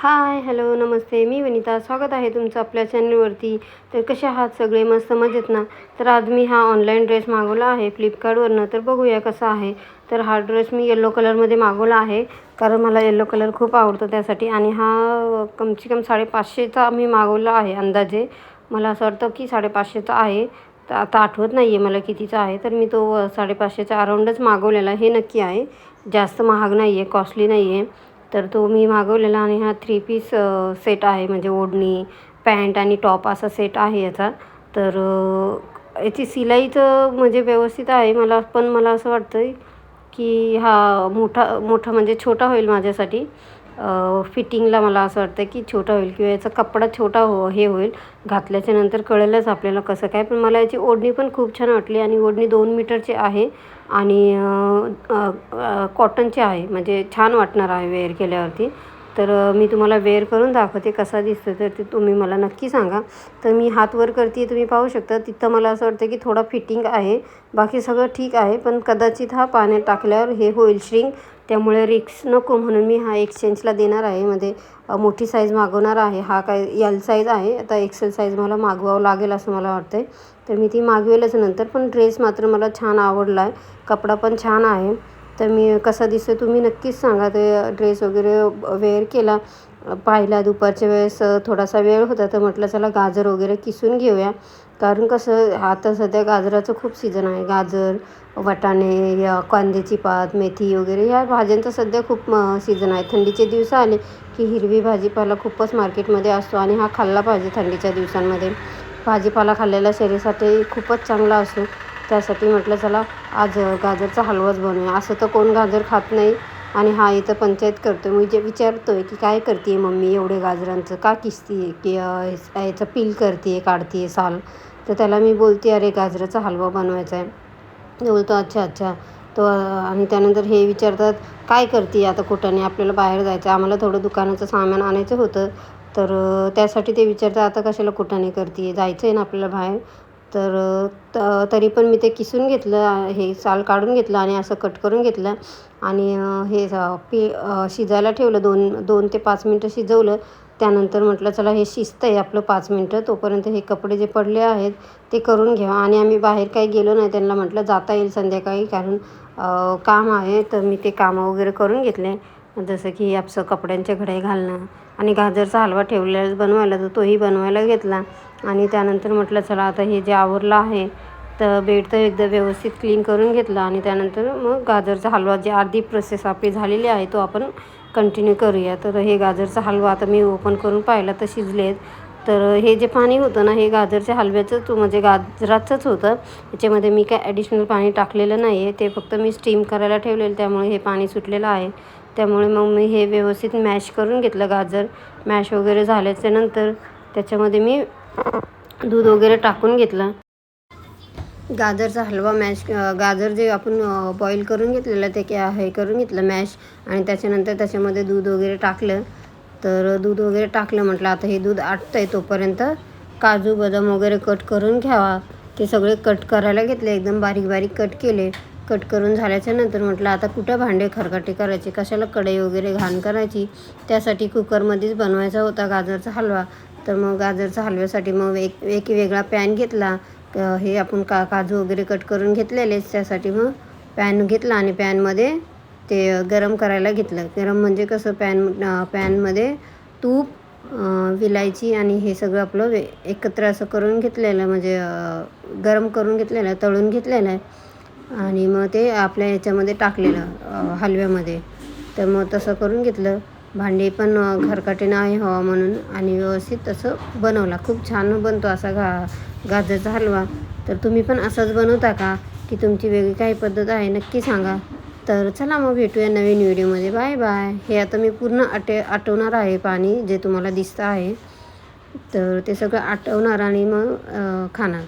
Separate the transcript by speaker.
Speaker 1: Hi hello नमस्ते. मी वनिता. स्वागत आहे तुमचं आपल्या चॅनलवरती तर कसे आहात सगळे? मस्त मजेत ना? तर आज मी हा ऑनलाईन ड्रेस मागवला आहे फ्लिपकार्टवरनं तर बघूया कसा आहे. तर हा ड्रेस मी येल्लो कलरमध्ये मागवला आहे कारण मला येल्लो कलर खूप आवडतो त्यासाठी. आणि हा कमसे कम साडेपाचशेचा मी मागवला आहे अंदाजे. मला असं वाटतं की साडेपाचशेचा आहे. तर आता आठवत नाही आहे मला कितीचा आहे. तर मी तो साडेपाचशेच्या अराऊंडच मागवलेला हे नक्की आहे. जास्त महाग नाही आहे कॉस्टली नाही आहे तर तो मी मागवलेला आणि हा थ्री पीस सेट आहे. म्हणजे ओढणी पॅन्ट आणि टॉप असा सेट आहे याचा. तर याची सिलाईचं म्हणजे व्यवस्थित आहे. मला पण मला असं वाटतं आहे की हा मोठा मोठा म्हणजे छोटा होईल माझ्यासाठी. फिटिंगला मला असं वाटतं की छोटा होईल किंवा याचा कपडा छोटा हो हे होईल. घातल्याच्या नंतर कळेलच आपल्याला कसं काय. पण मला याची ओढणी पण खूप छान वाटली आणि ओढणी दोन मीटरची आहे आणि कॉटनची आहे. म्हणजे छान वाटणार आहे वेअर केल्यावरती. तर मी तुम्हाला वेअर करून दाखवते कसा दिसतो तर ते तुम्ही मला नक्की सांगा. तर मी हात वर करते तुम्ही पाहू शकता. तिथं मला असं वाटतं की थोडा फिटिंग आहे. बाकी सगळं ठीक आहे पण कदाचित हा पाण्यात टाकल्यावर हे होईल श्रिंक. त्यामुळे रिक्स नको म्हणून मी हा एक्सचेंजला देणार आहे. म्हणजे, मध्ये मोठी साईज मागवणार आहे. हा काय यल साईज आहे. आता एक्सेल साईज मला मागवावं लागेल असं मला वाटतं आहे तर मी ती मागवेलच नंतर. पण ड्रेस मात्र मला छान आवडला आहे कपडा पण छान आहे. तर मी कसा दिसतो तुम्ही नक्कीच सांगा. ते ड्रेस वगैरे वेअर केला. पाहिला दुपारच्या वेळेस थोडासा वेळ होता तर म्हटलं चला गाजर वगैरे किसून घेऊया. कारण कसं आता सध्या गाजराचं खूप सीझन आहे. गाजर वाटाणे या कांद्याची पात मेथी वगैरे या भाज्यांचं सध्या खूप सीझन आहे. थंडीचे दिवस आले की हिरवी भाजीपाला खूपच मार्केटमध्ये असतो आणि हा खाल्ला पाहिजे थंडीच्या दिवसांमध्ये. भाजीपाला खाल्लेला शरीरासाठी खूपच चांगला असतो त्यासाठी म्हटलं चला आज गाजरचा हलवाच बनवूया. असं तर कोण गाजर खात नाही. आणि हा इथं पंचायत करतो मी जे विचारतो आहे की काय करते मम्मी एवढे गाजरांचं? का किसती आहे की याचं पील करते काढते आहे साल? तर त्याला मी बोलते अरे गाजराचा हलवा बनवायचा आहे बोलतो अच्छा अच्छा. तो आणि त्यानंतर हे विचारतात काय करते आता कुठं? आपल्याला बाहेर जायचं आम्हाला थोडं दुकानाचं सामान आणायचं होतं. तर त्यासाठी ते विचारतात आता कशाला कुठाने करते जायचं आहे ना आपल्याला बाहेर? तर त तरी पण मी ते किसून घेतलं हे साल काढून घेतलं आणि असं कट करून घेतलं. आणि हे पी शिजायला ठेवलं दोन दोन ते पाच मिनटं शिजवलं. त्यानंतर म्हटलं चला हे शिजतं आहे आपलं पाच मिनटं. तोपर्यंत हे कपडे जे पडले आहेत ते करून घ्या. आणि आम्ही बाहेर काही गेलो नाही. त्यांना म्हटलं जाता येईल संध्याकाळी कारण काम आहे. तर मी ते कामं वगैरे करून घेतले. जसं की आपसं कपड्यांच्या घड्या घालणं आणि गाजरचा हलवा ठेवलेला बनवायला तर तोही बनवायला घेतला. आणि त्यानंतर म्हटलं चला आता हे जे आवरलं आहे तर बेड तर एकदा व्यवस्थित क्लीन करून घेतला आणि त्यानंतर मग गाजरचा हलवा जे अर्धी प्रोसेस आपली झालेली आहे तो आपण कंटिन्यू करूया. तर हे गाजरचा हलवा आता मी ओपन करून पाहिला तर शिजलेत तर हे जे पाणी होतं ना हे गाजरच्या हलव्याचंच म्हणजे गाजराचंच होतं. याच्यामध्ये मी काय ॲडिशनल पाणी टाकलेलं नाही आहे ते फक्त मी स्टीम करायला ठेवलेलं त्यामुळे हे पाणी सुटलेलं आहे. त्यामुळे मग मी हे व्यवस्थित मॅश करून घेतलं गाजर. मॅश वगैरे झाल्याच्यानंतर त्याच्यामध्ये मी दूध वगैरे टाकून घेतलं. गाजरचा हलवा मॅश गाजर जे आपण बॉईल करून घेतलेलं ते क्या हे करून घेतलं मॅश आणि त्याच्यानंतर त्याच्यामध्ये दूध वगैरे टाकलं. तर दूध वगैरे टाकलं म्हटलं आता हे दूध आटतं आहे तोपर्यंत काजू बदाम वगैरे कट करून घ्यावा. ते सगळे कट करायला घेतले एकदम बारीक बारीक कट केले. कट करून झाल्याच्यानंतर म्हटलं आता कुठं भांडे खरकाटे करायचे कशाला कढई वगैरे घाण करायची? त्यासाठी कुकरमध्येच बनवायचा होता गाजरचा हलवा. तर मग गाजरचा हलव्यासाठी मग एक एक वेगळा पॅन घेतला. हे आपण का काजू वगैरे कट करून घेतलेलेच त्यासाठी मग पॅन घेतला आणि पॅनमध्ये ते गरम करायला घेतलं. गरम म्हणजे कसं पॅन पॅनमध्ये तूप विलायची आणि हे सगळं आपलं वे एकत्र असं करून घेतलेलं म्हणजे गरम करून घेतलेलं आहे तळून घेतलेलं आहे. आणि मग ते आपल्या याच्यामध्ये टाकलेलं हलव्यामध्ये. तर मग तसं करून घेतलं. भांडी पण खरकटे नाही हवा म्हणून आणि व्यवस्थित तसं बनवला. खूप छान बनतो असा गा गाजरचा हलवा. तर तुम्ही पण असंच बनवता का? की तुमची वेगळी काही पद्धत आहे नक्की सांगा. तर चला मग भेटूया नवीन व्हिडिओमध्ये. Bye bye. हे आता मी पूर्ण आटे आटवणार आहे पाणी जे तुम्हाला दिसतं आहे. तर ते सगळं आटवणार आणि मग खाणार.